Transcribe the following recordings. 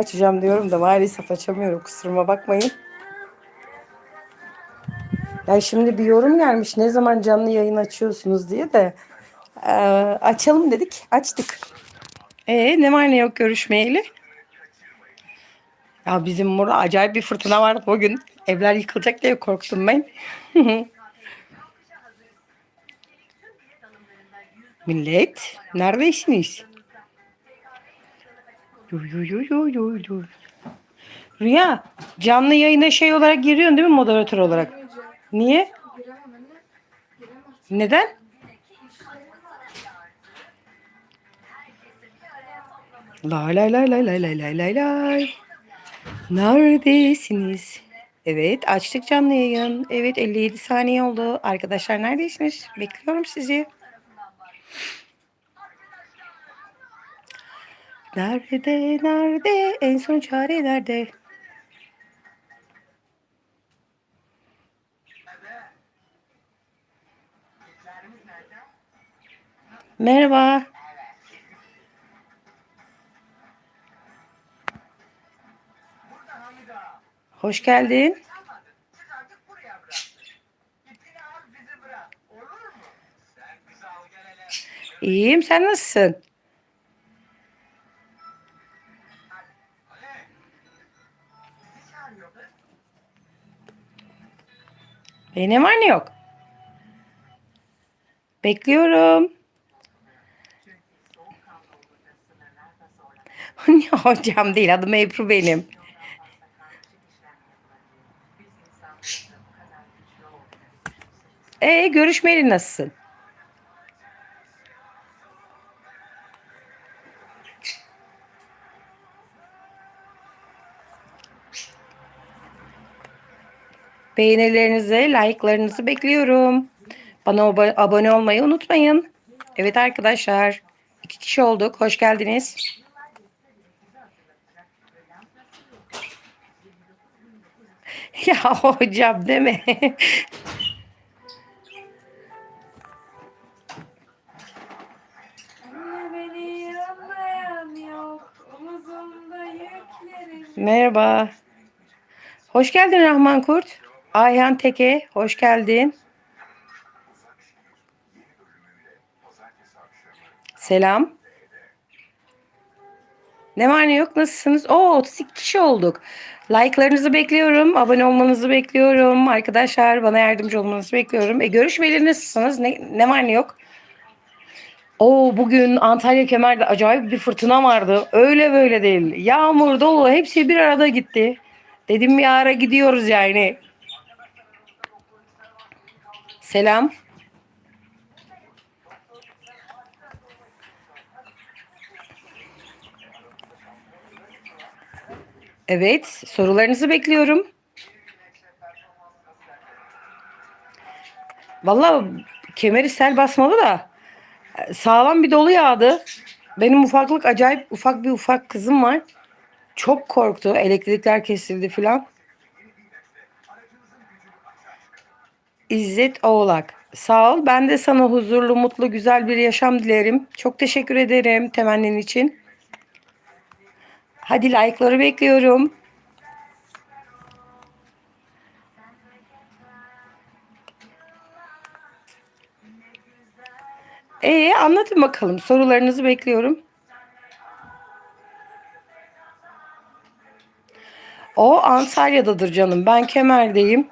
Açacağım diyorum da maalesef açamıyorum. Kusuruma bakmayın. Ya şimdi bir yorum gelmiş. Ne zaman canlı yayın açıyorsunuz diye de eee, açalım dedik. Açtık. E ne var ne yok görüşmeyeli. Ya bizim burada acayip bir fırtına var bugün. Evler yıkılacak diye korktum ben. Millet neredesiniz? Yu yu yu yu yu yu. Rüya canlı yayına şey olarak giriyorsun değil mi moderatör olarak? Niye? Neden? Lay lay lay lay lay lay lay lay lay. Neredesiniz? Evet açtık canlı yayın. Evet 57 saniye oldu. Arkadaşlar neredesiniz? Bekliyorum sizi. Nerede nerede en son çare nerede? Merhaba. Hoş geldin. İyiyim sen nasılsın? E ne var ne yok? Bekliyorum. Hocam değil adım Ebru benim. E görüşmeli nasılsın? Beğenilerinizi, like'larınızı bekliyorum. Bana abone olmayı unutmayın. Evet arkadaşlar. iki kişi olduk. Hoş geldiniz. Ya hocam deme. Merhaba. Hoş geldin Rahman Kurt. Ayhan Teke, hoş geldin. Selam. Ne var ne yok nasılsınız? Oo 32 kişi olduk. Like'larınızı bekliyorum. Abone olmanızı bekliyorum. Arkadaşlar bana yardımcı olmanızı bekliyorum. E görüşmeli nasılsınız? Ne, ne var ne yok? Oo bugün Antalya Kemer'de acayip bir fırtına vardı. Öyle böyle değil. Yağmur, dolu hepsi bir arada gitti. Dedim bir ara gidiyoruz yani. Selam. Evet, sorularınızı bekliyorum. Vallahi kemeri sel basmadı da sağlam bir dolu yağdı. Benim ufaklık acayip ufak bir ufak kızım var. Çok korktu. Elektrikler kesildi filan. İzzet Oğlak. Sağ ol. Ben de sana huzurlu, mutlu, güzel bir yaşam dilerim. Çok teşekkür ederim temennin için. Hadi like'ları bekliyorum. Ee, anlatın bakalım. Sorularınızı bekliyorum. O Antalya'dadır canım. Ben Kemer'deyim.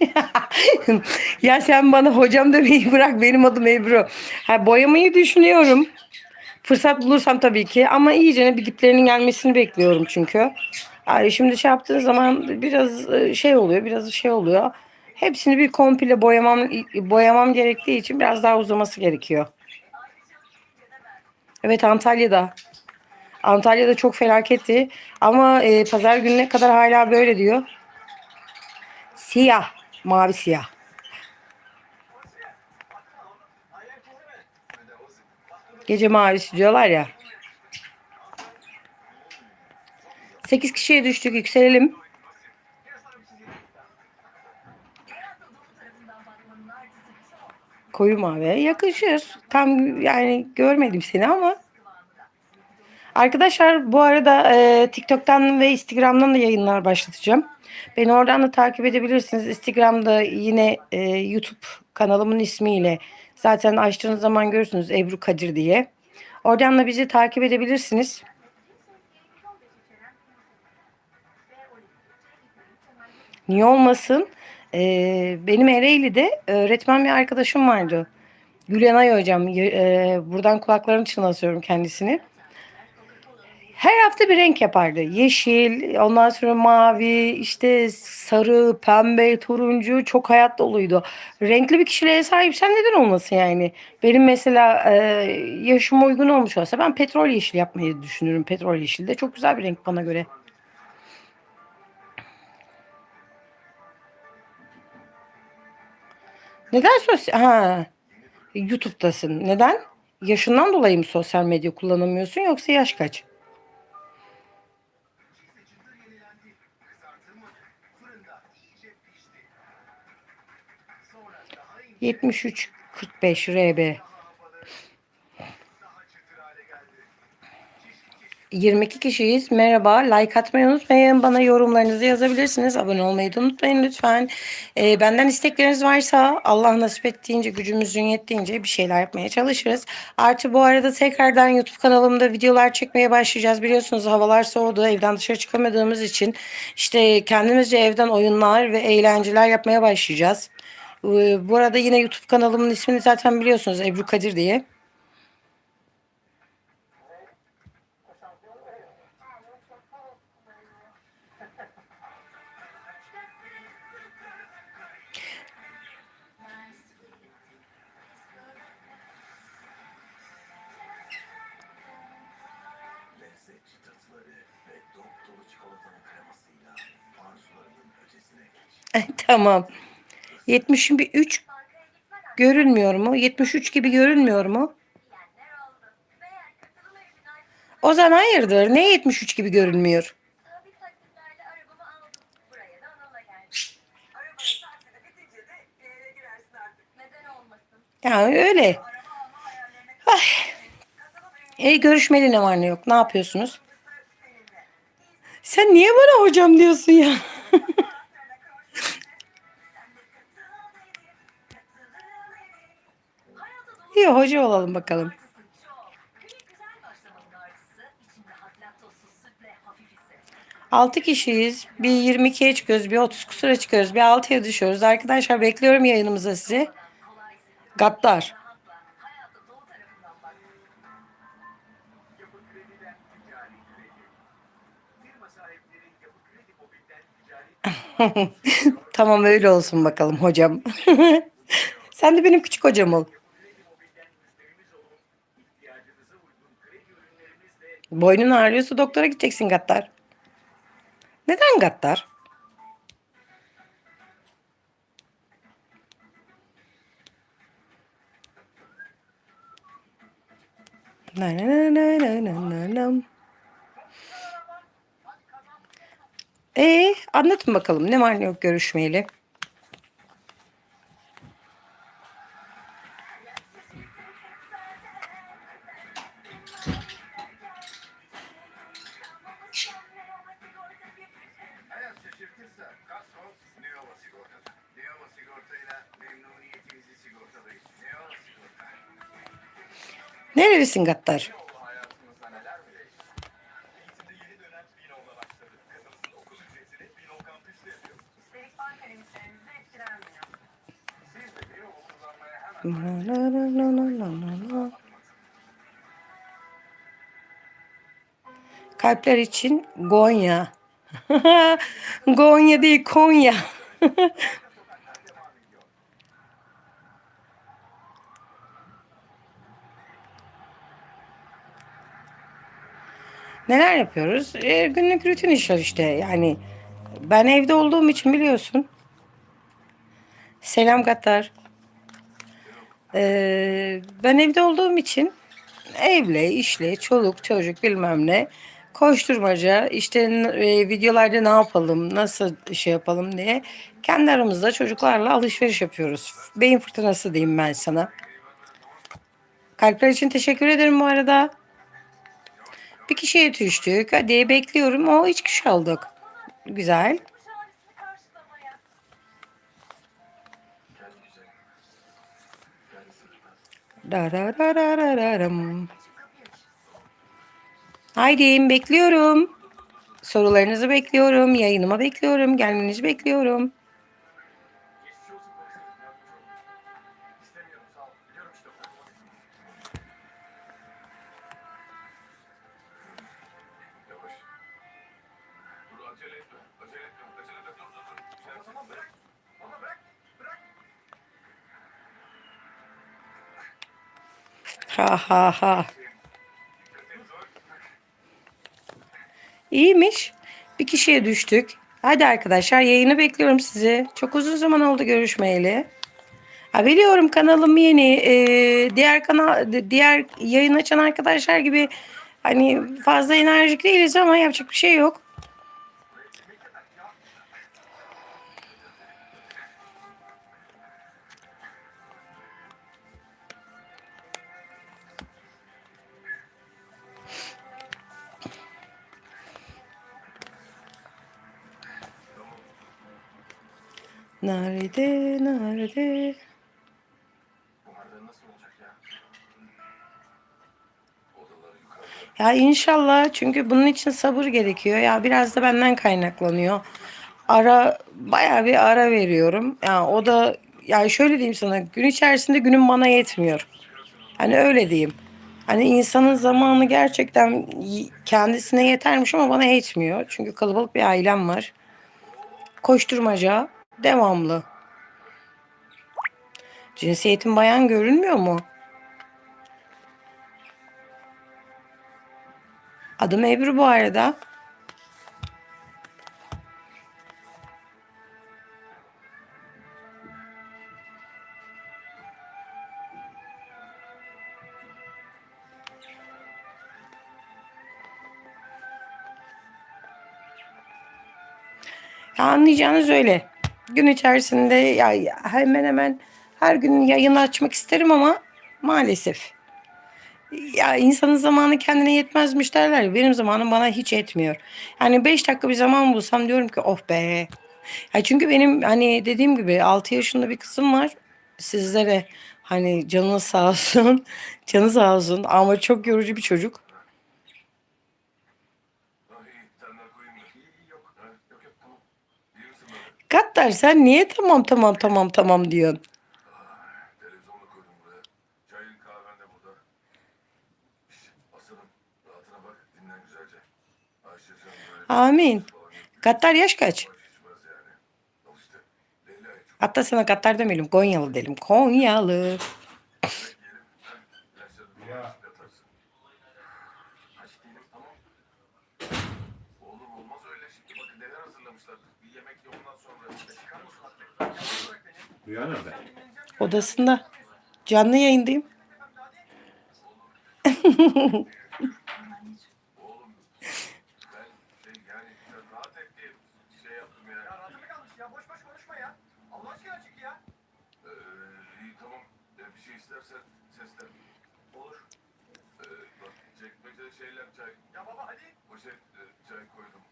ya sen bana hocam demeyi bırak. Benim adım Ebru. Ha, boyamayı düşünüyorum. Fırsat bulursam tabii ki. Ama iyice bir diplerinin gelmesini bekliyorum çünkü. Yani şimdi şey yaptığın zaman biraz e, şey oluyor. Biraz şey oluyor. Hepsini bir komple boyamam boyamam gerektiği için biraz daha uzaması gerekiyor. Evet Antalya'da. Antalya'da çok felaketti. Ama e, pazar gününe kadar hala böyle diyor. Siyah. Mavi siyah. Gece mavisi diyorlar ya. 8 kişiye düştük. Yükselelim. Koyu mavi yakışır. Tam yani görmedim seni ama. Arkadaşlar bu arada e, TikTok'tan ve Instagram'dan da yayınlar başlatacağım. Beni oradan da takip edebilirsiniz. Instagram'da yine e, YouTube kanalımın ismiyle zaten açtığınız zaman görürsünüz Ebru Kadir diye. Oradan da bizi takip edebilirsiniz. Niye olmasın? Ee, benim Ereğli'de öğretmen bir arkadaşım vardı. Gülyanay hocam. E, buradan kulaklarını çınlatıyorum kendisini. Her hafta bir renk yapardı. Yeşil, ondan sonra mavi, işte sarı, pembe, turuncu çok hayat doluydu. Renkli bir kişiliğe sahipsen neden olmasın yani? Benim mesela e, yaşıma uygun olmuş olsa ben petrol yeşil yapmayı düşünürüm. Petrol yeşil de çok güzel bir renk bana göre. Neden sosyal... Ha, YouTube'dasın. Neden? Yaşından dolayı mı sosyal medya kullanamıyorsun yoksa yaş kaç? 73 45 RB. 22 kişiyiz. Merhaba. Like atmayı unutmayın. Bana yorumlarınızı yazabilirsiniz. Abone olmayı da unutmayın lütfen. Ee, benden istekleriniz varsa Allah nasip ettiğince, gücümüzün yettiğince bir şeyler yapmaya çalışırız. Artı bu arada tekrardan YouTube kanalımda videolar çekmeye başlayacağız. Biliyorsunuz havalar soğudu. Evden dışarı çıkamadığımız için işte kendimizce evden oyunlar ve eğlenceler yapmaya başlayacağız. Ee, Bu arada yine YouTube kanalımın ismini zaten biliyorsunuz Ebru Kadir diye. Tamam. 73 görünmüyor mu? 73 gibi görünmüyor mu? O zaman hayırdır? Ne 73 gibi görünmüyor? Yani öyle. Ay. E görüşmeli ne var ne yok? Ne yapıyorsunuz? Sen niye bana hocam diyorsun ya? Laktozsuz sütle hafif hisset. 6 kişiyiz. Bir 22'ye çıkıyoruz. Bir 30 kusura çıkıyoruz. Bir 6'ya düşüyoruz. Arkadaşlar bekliyorum yayınımıza sizi. Gaddar. Tamam öyle olsun bakalım hocam. Sen de benim küçük hocam ol. Boynun ağrıyorsa doktora gideceksin Gattar. Neden Gattar? Na na na na na na na na. Ee, anlatın bakalım ne var ne yok görüşmeyeli. La la. Kalpler için Gonya. Gonya değil Konya. Neler yapıyoruz? E, günlük rutin işler işte. Yani ben evde olduğum için biliyorsun. Selam Katar. Ee, ben evde olduğum için evle, işle, çoluk, çocuk bilmem ne koşturmaca işte e, videolarda ne yapalım, nasıl şey yapalım diye kendi aramızda çocuklarla alışveriş yapıyoruz. Beyin fırtınası diyeyim ben sana. Kalpler için teşekkür ederim bu arada. Bir kişiye düştük. Hadi bekliyorum. O üç kişi olduk. Güzel. Darararararam. Haydi bekliyorum. Sorularınızı bekliyorum. Yayınıma bekliyorum. Gelmenizi bekliyorum. Ha ha ha. İyiymiş. Bir kişiye düştük. Hadi arkadaşlar yayını bekliyorum sizi. Çok uzun zaman oldu görüşmeyeli. Ha, biliyorum kanalım yeni. Ee, diğer kanal diğer yayın açan arkadaşlar gibi hani fazla enerjik değiliz ama yapacak bir şey yok. Nerede nerede? Ya? İnşallah çünkü bunun için sabır gerekiyor. Ya biraz da benden kaynaklanıyor. Ara bayağı bir ara veriyorum. Ya o da yani şöyle diyeyim sana gün içerisinde günüm bana yetmiyor. Hani öyle diyeyim. Hani insanın zamanı gerçekten kendisine yetermiş ama bana yetmiyor. Çünkü kalabalık bir ailem var. Koşturmaca devamlı. Cinsiyetin bayan görünmüyor mu? Adım Ebru bu arada. Ya anlayacağınız öyle. Gün içerisinde ya hemen hemen her gün yayın açmak isterim ama maalesef. Ya insanın zamanı kendine yetmezmiş derler. Benim zamanım bana hiç yetmiyor. Yani 5 dakika bir zaman bulsam diyorum ki oh be. Ya çünkü benim hani dediğim gibi 6 yaşında bir kızım var. Sizlere hani canınız sağ olsun. Canı sağ olsun ama çok yorucu bir çocuk. Ha iyi. Senden koyayım da. İyi iyi yok. Ha, yok yok tamam. İyi misin Gattar sen niye tamam tamam tamam tamam diyorsun? Böyle Amin. Gattar yaş kaç? Hatta sana Gattar demeyelim Konyalı dedim. Konyalı. yemek yiyelim. Ha, ilaçlarını falan içip yatarsın. Aç değilim tamam. Olur olmaz öyle şimdi. Bakın neler hazırlamışlar. Bir yemek ye ondan sonra. E, Çıkar mısın aklından? Yalnız bırak beni. Rüya nerede? Odasında. Canlı yayındayım. Oğlum ben şey yani sen rahat et diye şey yaptım ya. Ya rahatı mı kalmış ya? Boş boş konuşma ya. Allah aşkına çık ya. Ee, iyi tamam. Ee, bir şey istersen seslen. Olur. Ee, bak çekmecede şeyler çay. Ya baba hadi. Poşet e, çay koydum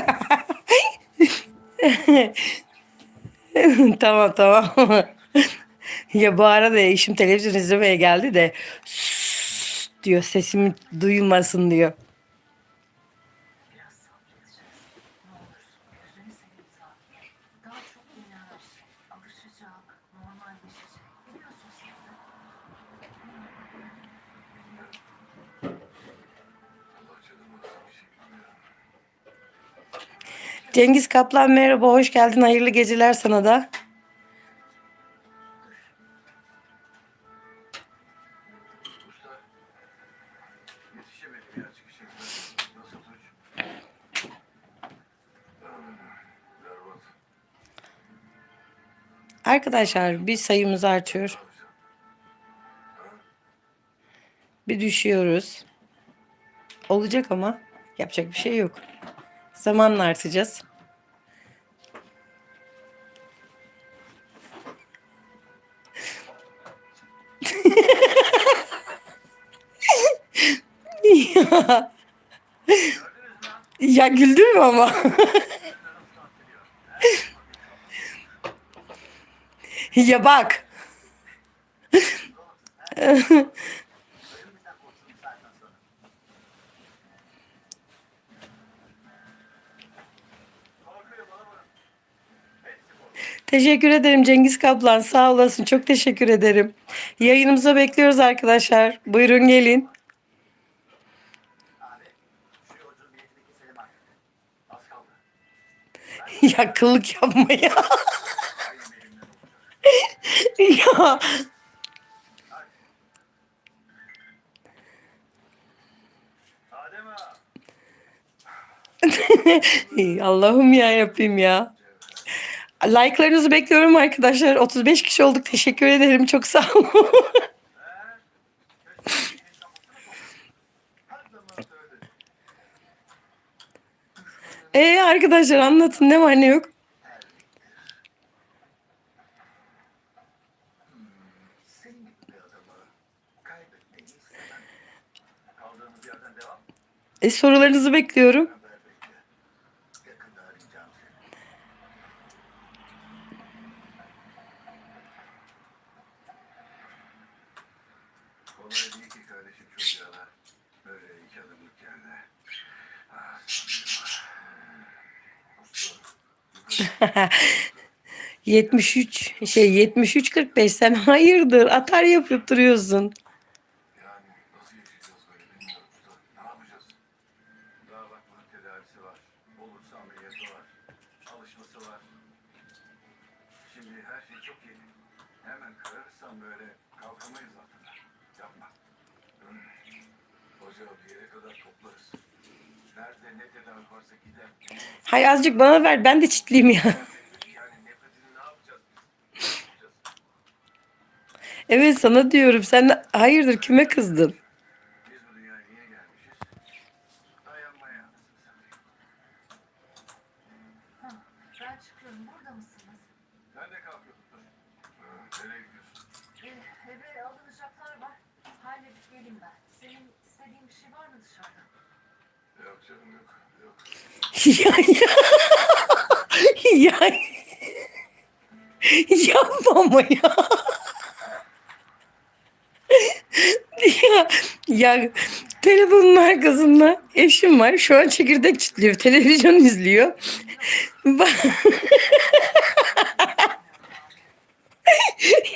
tamam tamam. ya bu arada eşim televizyon izlemeye geldi de diyor sesim duyulmasın diyor. Cengiz Kaplan merhaba, hoş geldin. Hayırlı geceler sana da. Arkadaşlar bir sayımız artıyor. Bir düşüyoruz. Olacak ama yapacak bir şey yok. Zamanla artacağız. ya. ya güldün mü ama? ya bak. Teşekkür ederim Cengiz Kaplan. Sağ olasın. Çok teşekkür ederim. Yayınımıza bekliyoruz arkadaşlar. Buyurun gelin. ya kıllık yapma ya. ya. Allah'ım ya yapayım ya. Like'larınızı bekliyorum arkadaşlar. 35 kişi olduk. Teşekkür ederim. Çok sağ olun. Ee arkadaşlar anlatın ne var ne yok. E, sorularınızı bekliyorum. Kolay değil ki kardeşim çocuğa. Böyle iki adımlık yerde. Ah, Usta, 73 şey 73 45 sen hayırdır atar yapıp duruyorsun. Hay azıcık bana ver ben de çitleyeyim ya. Evet sana diyorum sen hayırdır kime kızdın? Biz bu dünyaya niye gelmişiz? Dayanmaya. Ben çıkıyorum. Burada mısınız? Ben de kalkıyordum. Dur. Hı, Nereye gidiyorsun? Ee, eve alınacaklar var. Halledip geleyim ben. Senin istediğin bir şey var mı dışarıda? Yok canım yok. Yok. Ya ya. ya. Yapma ama ya. ya. Ya telefonun arkasında eşim var. Şu an çekirdek çitliyor. Televizyon izliyor.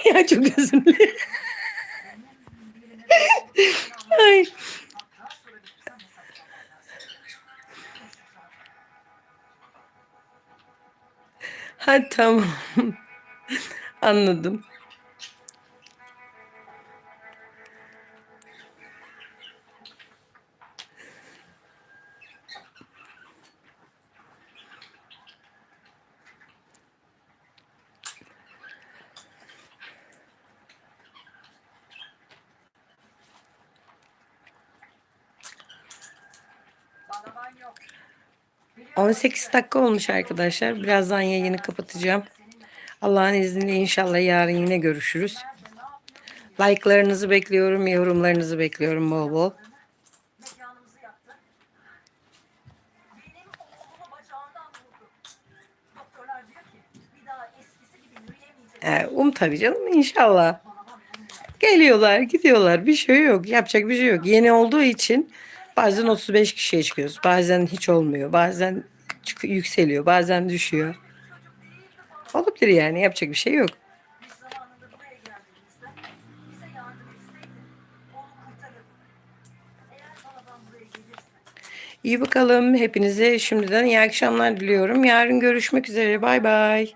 Ya çok özür dilerim. Ay. Ha tamam. Anladım. 18 dakika olmuş arkadaşlar. Birazdan yayını kapatacağım. Allah'ın izniyle inşallah yarın yine görüşürüz. Like'larınızı bekliyorum, yorumlarınızı bekliyorum bol bol. Ee, um tabii canım inşallah. Geliyorlar, gidiyorlar. Bir şey yok. Yapacak bir şey yok. Yeni olduğu için bazen 35 kişiye çıkıyoruz. Bazen hiç olmuyor. Bazen yükseliyor. Bazen düşüyor. Olabilir yani. Yapacak bir şey yok. İyi bakalım. Hepinize şimdiden iyi akşamlar diliyorum. Yarın görüşmek üzere. Bay bay.